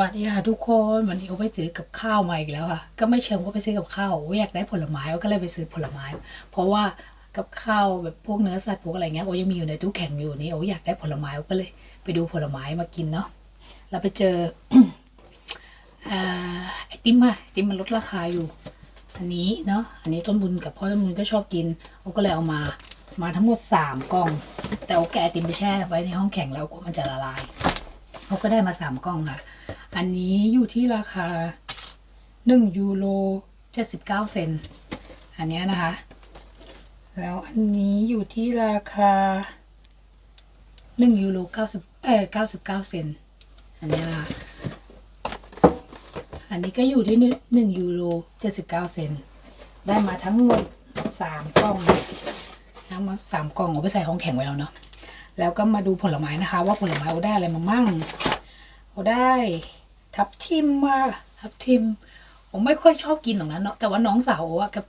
วัสดีค่ะทุกคนวันนี้โอไปซื้อกับข้าวมาอีกแล้วค่ะก็ไม่เชิงว่าไปซื้อกับข้าวโออยากได้ผลไม้ก็เลยไปซื้อผลไม้ เพราะว่ากับข้าวแบบพวกเนื้อสัตว์พวกอะไรเงี้ยโอยังมีอยู่ในตู้แข็งอยู่นี่โออยากได้ผลไม้โอก็เลย ไปดูผลไม้มากินเนาะแล้วไปเจอไอติมอะไอติมมันลดราคาอยู่ อันนี้เนาะอันนี้ต้นบุญกับพ่อต้นบุญก็ชอบกินโอก็เลยเอามามาทั้งหมดสามกล่อง แต่โอแกะไอติมไปแช่ไว้ในห้องแข็งแล้วกลัวมันจะละลายเขาก็ได้มาสามกล่องค่ะ อันนี้อยู่ที่ราคาหนึ่งยูโรเจ็ดสิบเก้าเซนอันนี้นะคะ แล้วอันนี้อยู่ที่ราคาหนึ่งยูโรเก้าสิบเออเก้าสิบเก้าเซนอันนี้นะคะ อันนี้ก็อยู่ที่หนึ่งยูโรเจ็ดสิบเก้าเซนได้มาทั้งหมดสามกล่องทั้งมดสามกล่องเอาไปใส่ห้องแข็งไว้แล้วเนาะแล้วก็มาดูผลไม้นะคะ ว่าผลไม้เราได้อะไรมามั่งเราได้ ทับทิมมาทับทิม ผมไม่ค่อยชอบกินตรงนั้นเนาะแต่ว่าน้องสาวอะกับ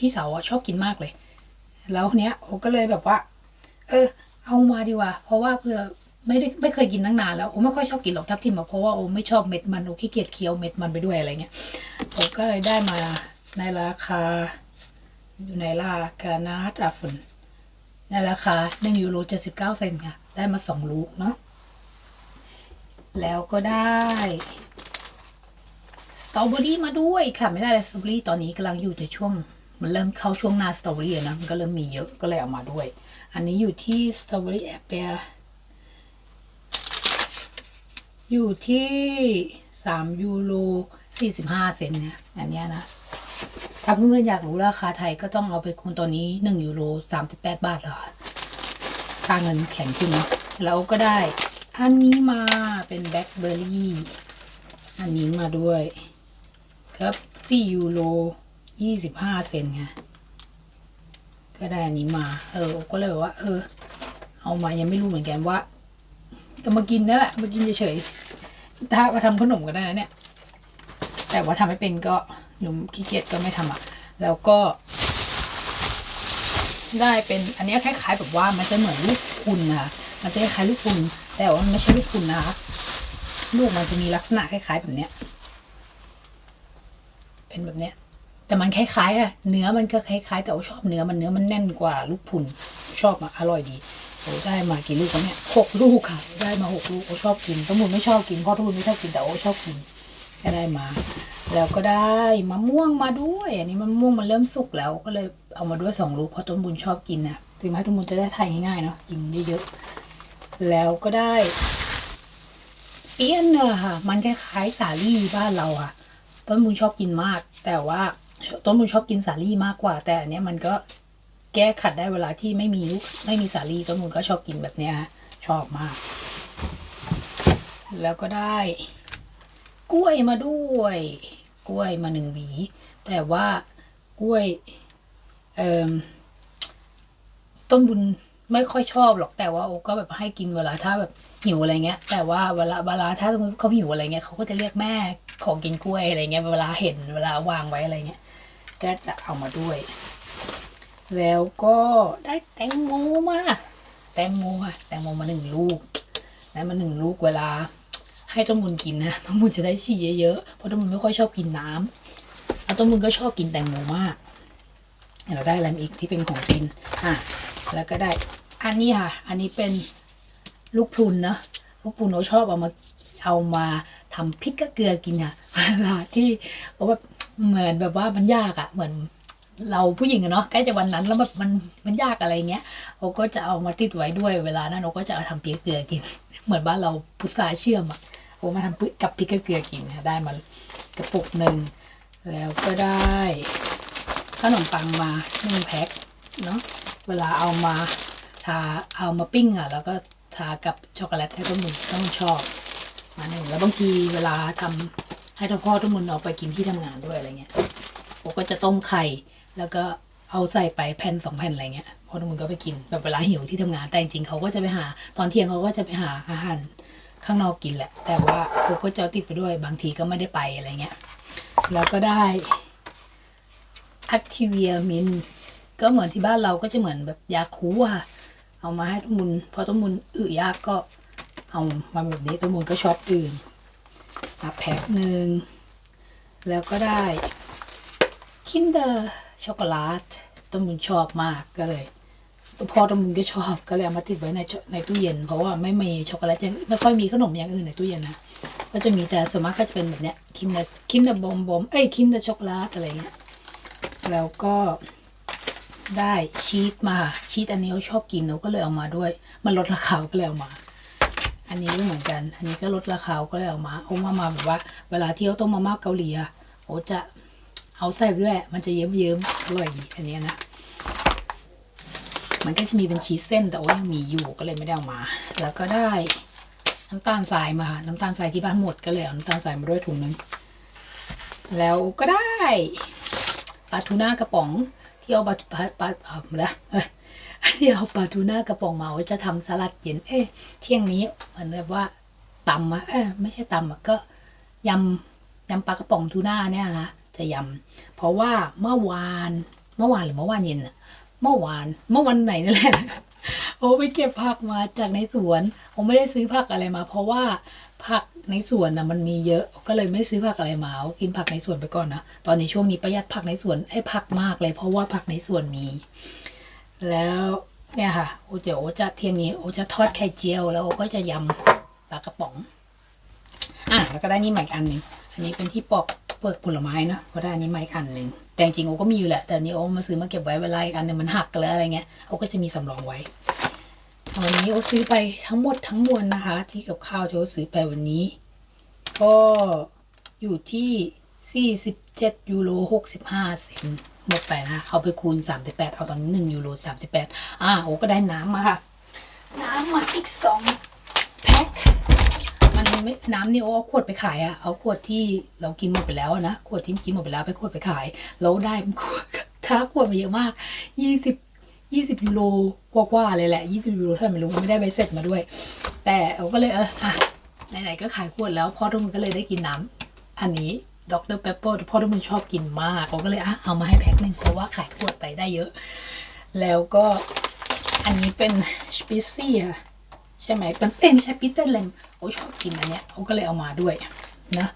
พี่สาวอะชอบกินมากเลย แล้วเนี้ยโอก็เลยแบบว่า เออ เอามาดีกว่า เพราะว่าเพื่อไม่ได้ไม่เคยกินตั้งนานแล้วโอไม่ค่อยชอบกินหรอกทับทิมอะเพราะว่าโอไม่ชอบเม็ดมันโอขี้เกียจเคี้ยวเม็ดมันไปด้วยอะไรเงี้ยโอก็เลยได้มาในราคา อยู่ในราคานาตาฟุนในราคา1ยูโร79เก้าเซนค่ะ ได้มา2ลูกเนาะ แล้วก็ได้สตรอเบอรี่มาด้วยค่ะไม่ได้เลยสตรอเบอรี่ตอนนี้กำลังอยู่ในช่วง มันเริ่มเข้าช่วงหน้าสตรอเบอรี่นะมันก็เริ่มมีเยอะก็เลยเอามาด้วย อันนี้อยู่ที่สตรอเบอรี่แอปเปียอยู่ที่3ยูโร45เซนเนี่ยอันเนี้ยนะ ถ้าเพื่อนๆอยากรู้ราคาไทยก็ต้องเอาไปคูณตอนนี้1ยูโร38บาทแล้วค่ะค่าเงินแข็งขึ้นเนาะแล้วก็ได้ อันนี้มาเป็นแบล็คเบอร์รี่ อันนี้มาด้วย ครับ4ยูโร25เซนไงก็ได้อันนี้มา เออ ก็เลยแบบว่า เออ เอามายังไม่รู้เหมือนกันว่าก็มากินนั่นแหละมากินเฉยๆถ้ามาทำขนมก็ได้นะเนี่ย แต่ว่าทำไม่เป็นก็หนุ่มขี้เกียจก็ไม่ทำอะ แล้วก็ ได้เป็นอันนี้คล้ายๆแบบว่ามันจะเหมือนลูกพุนนะคะมันจะคล้ายลูกพุน แต่ว่ามันไม่ใช่ลูกพุนนะคะ ลูกมันจะมีลักษณะคล้ายๆแบบเนี้ย เป็นแบบเนี้ย แต่มันคล้ายๆอะเนื้อมันก็คล้ายๆ แต่ว่าชอบเนื้อมันเนื้อมันแน่นกว่าลูกพุนชอบอะอร่อยดีโอ้ได้มากี่ลูกวเนี่ยหกลูกค่ะ ได้มาหกลูกโอ้ชอบกินต้มมุนไม่ชอบกินพ่อทุนไม่ชอบกินแต่โอ้ชอบกินก็ได้มา แล้วก็ได้มะม่วงมาด้วย อันนี้มะม่วงมันเริ่มสุกแล้วก็เลยเอามาด้วยสองลูกเพราะต้นบุญชอบกินนะถึงแม้ต้นบุญจะได้ทานง่ายๆเนาะกินเยอะๆ แล้วก็ได้เปี้ยนเนอค่ะ มันคล้ายๆสาลี่บ้านเราค่ะ ต้นบุญชอบกินมาก แต่ว่าต้นบุญชอบกินสาลี่มากกว่า แต่อันเนี้ยมันก็แก้ขัดได้เวลาที่ไม่มีลูกไม่มีสาลี่ต้นบุญก็ชอบกินแบบเนี้ยฮะชอบมาก แล้วก็ได้ กล้วยมาด้วย กล้วยมาหนึ่งหวี แต่ว่ากล้วยเอ่อต้นบุญ ไม่ค่อยชอบหรอกแต่ว่าโอก็แบบให้กินเวลาถ้าแบบหิวอะไรเงี้ย แต่ว่าเวลาเวลาถ้าสมมติเขาหิวอะไรเงี้ยเขาก็จะเรียกแม่ของกินกล้วยอะไรเงี้ยเวลาเห็นเวลาวางไว้อะไรเงี้ยก็จะเอามาด้วย แล้วก็ได้แตงโมมาแตงโมค่ะแตงโมมาหนึ่งลูกได้วมาหนึ่งลูกเวลา ให้ต้นบุญกินนะต้นบุญจะได้ฉี่เยอะๆเพราะต้นบุญไม่ค่อยชอบกินน้ำแล้วต้นบุญก็ชอบกินแตงโมมากเราได้อะไรมอีกที่เป็นของกินอะ แล้วก็ได้ อันนี้ค่ะ อันนี้เป็นลูกพรุนเนอะลูกพรุนเราชอบเอามาเอามาทำพริกกับเกลือกินค่ะเวลาที่เขาแบบเหมือนแบบว่ามันยากอะเหมือนเราผู้หญิงอะเนาะใกล้จะวันนั้นแล้วแบบมันมันยากอะไรเงี้ยเราก็จะเอามาติดไว้ด้วยเวลานั้นเราก็จะเอาทำพริกเกลือกิน เหมือนบ้านเราพุทราเชื่อมอะผมมาทำกับพริกเกลือกินค่ะได้มากระปุกหนึ่งแล้วก็ได้ขนมปังมาหนึ่งแพ็คเนาะ เวลาเอามาทาเอามาปิ้งอะ แล้วก็ทากับช็อกโกแลตให้ต้นมุนต้นมุนชอบมาหนึ่งแล้วบางทีเวลาทำให้ท่าพ่อต้นมุนเอาไปกินที่ทำงานด้วยอะไรเงี้ยผมก็จะต้มไข่แล้วก็เอาใส่ไปแผ่นสองแผ่นอะไรเงี้ยพอต้นมุนก็ไปกินแบบเวลาหิวที่ทำงานแต่จริงเขาก็จะไปหา ตอนเที่ยงเขาก็จะไปหาอาหารข้างนอกกินแหละ แต่ว่ากูก็จะติดไปด้วยบางทีก็ไม่ได้ไปอะไรเงี้ยแล้วก็ได้อัคทีเวียมิน ก็เหมือนที่บ้านเราก็จะเหมือนแบบยาคูอะค่ะ เอามาให้ต้นมุนพอต้นมุนอึยากก็เอามาแบบนี้ต้นมุนก็ชอบอื่นอะแพ็คหนึ่งแล้วก็ได้ Kinder ช็อกโกแลตต้นบุญชอบมากก็เลยพอต้นบุญก็ชอบก็เลยเอามาติดไว้ในในตู้เย็น เพราะว่าไม่มีช็อกโกแลตย่างไม่ค่อยมีขนมอย่างอื่นในตู้เย็นนะก็จะมีแต่ส่วนมากก็จะเป็นแบบเนี้ย Kinder Kinder บอมบอมเอ้ย Kinder ช็อกโกแลตอะไรเงี้ยแล้วก็ ได้ชีสมาชีสอันนี้เขาชอบกินเราก็เลยเอามาด้วย มันลดราคาก็เลยเอามา อันนี้ก็เหมือนกัน อันนี้ก็ลดราคาก็เลยเอามาเอามามาแบบว่า เวลาที่เขาต้มมาม่าเกาหลีอะโอจะเอาใส่ด้วย มันจะเยิ้มๆอร่อยอันนี้นะมันก็จะมีเป็นชีสเส้นแต่ว่ายังมีอยู่ก็เลยไม่ได้เอามา แล้วก็ได้น้ำตาลทรายมาน้ำตาลทรายที่บ้านหมดก็เลยเอาน้ำตาลทรายมาด้วยถุงนึงแล้วก็ได้ปลาทูน่ากระป๋อง ที่เอาปลาปลาปลาเอ่อละเอ้ยที่เอาปลาทูน่ากระป๋องมาไว้จะทำสลัดเย็น เอ๊ะเที่ยงนี้เหมือนแบบว่าตำอะเอ้ยไม่ใช่ตำอะก็ยำยำปลากระป๋องทูน่าเนี่ยนะจะยำเพราะว่าเมื่อวานเมื่อวานหรือเมื่อวานเย็นอะเมื่อวานเมื่อวันไหนนี่นแหละโอ้ไปเก็บผักมาจากในสวนผมไม่ได้ซื้อผักอะไรมา เพราะว่า ผักในสวนนะมันมีเยอะก็เลยไม่ซื้อผักอะไรมาเอากินผักในสวนไปก่อนนะตอนนี้ช่วงนี้ประหยัดผักในสวนไอ้ผักมากเลย เพราะว่าผักในสวนมี แล้วเนี่ยค่ะโอเดี๋ยวโอจะเที่ยงนี้โอจะทอดไข่เจียว แล้วโอก็จะยำปลากระป๋องอะแล้วก็ได้นี่ใหม่อันหนึ่งอันนี้เป็นที่ปอกเปลือกผลไม้เนะก็ได้อันนี้ใหม่อันหนึ่งแต่จริงๆโอก็มีอยู่แหละแต่นนี้โอมาซื้อมาเก็บไว้เวลาอีกอันหนึ่งมันหักแล้วอะไรเงี้ยโอก็จะมีสำรองไว้ วันนี้โอซื้อไปทั้งหมดทั้งมวลนะคะ ที่กับข้าวที่โอซื้อไปวันนี้ ก็อยู่ที่ 47ยูโร65 เซนหมดไปนะเอาไปคูณ 38 เอาตอนนี้1ยูโร38 อ่าโอก็ได้น้ำมาค่ะ น้ำมาอีก 2 แพ็คมันไม่น้ำนี่โอเอาขวดไปขายอะเอาขวดที่เรากินหมดไปแล้วนะขวดที่กินหมดไปแล้วไปขวดไปขายแล้วได้ขวดค่าขวดมาเยอะมาก 20 20ยูโรกว่าๆเลยแหละ 20ยูโรเท่าไหร่ไม่รู้ไม่ได้ใบเสร็จมาด้วย แต่โอก็เลยเอออะไหนๆก็ขายขวดแล้วพ่อทุกคนก็เลยได้กินน้ำอันนี้ดรเปปเปอร์พ่อทุกคนชอบกินมากเขาก็เลยอะเอามาให้แพ็คหนึ่งเพราะว่าขายขวดไปได้เยอะ แล้วก็อันนี้เป็นสปิซี่อะใช่ไหมเป็นเอ้ยไม่ใช่ปีเตอร์เลมโอ้ชอบกินอันเนี้ยเขาก็เลยเอามาด้วยนะ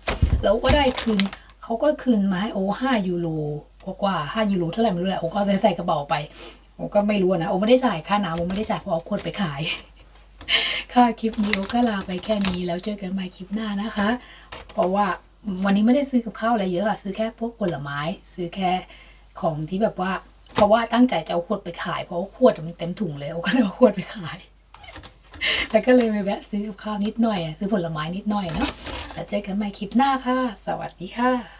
แล้วก็ได้คืนเขาก็คืนมาให้โอ้ห้ายูโรกว่าๆห้ายูโรเท่าไหร่ไม่รู้แหละโอ้ก็ใส่กระเป๋าไป โอก็ไม่รู้นะโอ้ไม่ได้จ่ายค่าน้ำโอ้ไม่ได้จ่ายเพราะเอาขวดไปขาย ค่ะคลิปนี้โอก็ลาไปแค่นี้แล้วเจอกันใหม่คลิปหน้านะคะ เพราะว่าวันนี้ไม่ได้ซื้อกับข้าวอะไรเยอะอะซื้อแค่พวกผลไม้ ซื้อแค่ของที่แบบว่า เพราะว่าตั้งใจจะเอาขวดไปขาย เพราะว่าขวดมันเต็มถุงเลยโอก็เลยเอาขวดไปขายแล้วก็เลยไปแวะซื้อกับข้าวนิดหน่อยอะซื้อผลไม้นิดหน่อยเนาะแล้วเจอกันใหม่คลิปหน้าค่ะ สวัสดีค่ะ